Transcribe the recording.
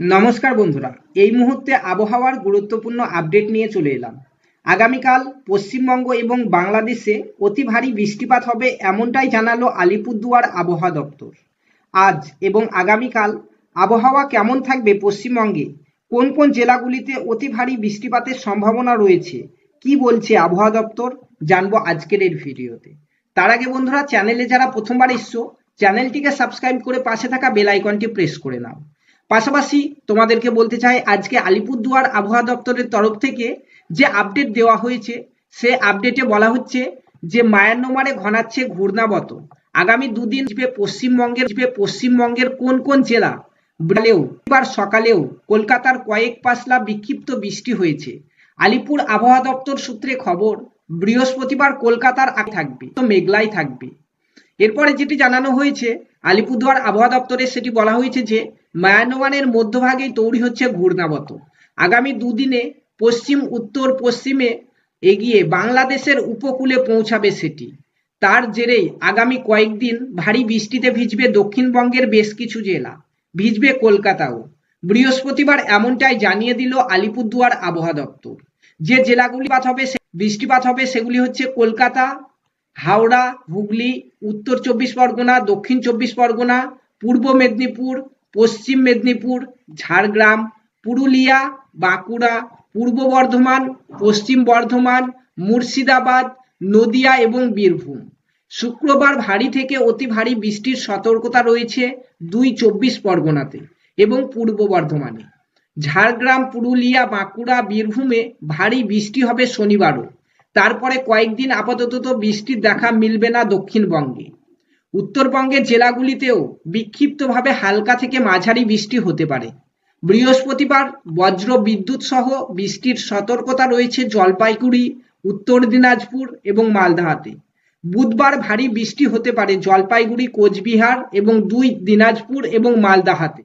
নমস্কার বন্ধুরা, এই মুহূর্তে আবহাওয়ার গুরুত্বপূর্ণ আপডেট নিয়ে চলে এলাম। আগামীকাল পশ্চিমবঙ্গ এবং বাংলাদেশে অতি ভারী বৃষ্টিপাত হবে এমনটাই জানালো আলিপুরদুয়ার আবহাওয়া দপ্তর। আজ এবং আগামীকাল আবহাওয়া কেমন থাকবে পশ্চিমবঙ্গে? কোন কোন জেলাগুলিতে অতি ভারী বৃষ্টিপাতের সম্ভাবনা রয়েছে? কি বলছে আবহাওয়া দপ্তর? জানব আজকের এই ভিডিওতে। তার আগে বন্ধুরা, চ্যানেলে যারা প্রথমবার এসছো, চ্যানেলটিকে সাবস্ক্রাইব করে পাশে থাকা বেল আইকনটি প্রেস করে নাও। পাশাপাশি তোমাদেরকে বলতে চাই, আজকে আলিপুরদুয়ার আবহাওয়া দপ্তরের তরফ থেকে যে আপডেট দেওয়া হয়েছে, সে আপডেটে বলা হচ্ছে যে মায়ানমারে ঘনাচ্ছে ঘূর্ণাবত। আগামী দুদিন পশ্চিমবঙ্গের পশ্চিমবঙ্গের কোন কোন জেলা? বেলালেও এবার সকালেও কলকাতার কয়েক পাশলা বিক্ষিপ্ত বৃষ্টি হয়েছে। আলিপুর আবহাওয়া দপ্তর সূত্রে খবর, বৃহস্পতিবার কলকাতার থাকবে তো মেঘলাই থাকবে। এরপরে যেটি জানানো হয়েছে আলিপুরদুয়ার আবহাওয়া দপ্তরে সেটি বলা হয়েছে যে, মায়ানমারের মধ্যভাগেই তৈরি হচ্ছে ঘূর্ণাবত। আগামী দুদিনে পশ্চিম, উত্তর, পশ্চিমে এগিয়ে বাংলাদেশের উপকূলে পৌঁছাবে সেটি। তার জেরেই আগামী কয়েকদিন ভারী বৃষ্টিতে ভিজবে দক্ষিণবঙ্গের বেশ কিছু জেলা। ভিজবে কলকাতাও। বৃহস্পতিবার এমনটাই জানিয়ে দিল আলিপুরদুয়ার আবহাওয়া দপ্তর। যে জেলাগুলি পাত হবে বৃষ্টিপাত হবে, সেগুলি হচ্ছে কলকাতা হাওড়া, হুগলি, উত্তর চব্বিশ পরগনা, দক্ষিণ চব্বিশ পরগনা, পূর্ব মেদিনীপুর, পশ্চিম মেদিনীপুর, ঝাড়গ্রাম, পুরুলিয়া, বাঁকুড়া, পূর্ব বর্ধমান, পশ্চিম বর্ধমান, মুর্শিদাবাদ, নদিয়া এবং বীরভূম। শুক্রবার ভারী থেকে অতি ভারী বৃষ্টির সতর্কতা রয়েছে দুই চব্বিশ পরগনাতে এবং পূর্ব বর্ধমানে। ঝাড়গ্রাম, পুরুলিয়া, বাঁকুড়া, বীরভূমে ভারী বৃষ্টি হবে শনিবারও। তারপরে কয়েকদিন আপাতত বৃষ্টির দেখা মিলবে না দক্ষিণবঙ্গে। উত্তরবঙ্গের জেলাগুলিতেও বিক্ষিপ্তভাবে হালকা থেকে মাঝারি বৃষ্টি হতে পারে। বৃহস্পতিবার বজ্র বিদ্যুৎ সহ বৃষ্টির সতর্কতা রয়েছে জলপাইগুড়ি, উত্তর দিনাজপুর এবং মালদাহাতে বুধবার ভারী বৃষ্টি হতে পারে জলপাইগুড়ি, কোচবিহার এবং দুই দিনাজপুর এবং মালদাহাতে।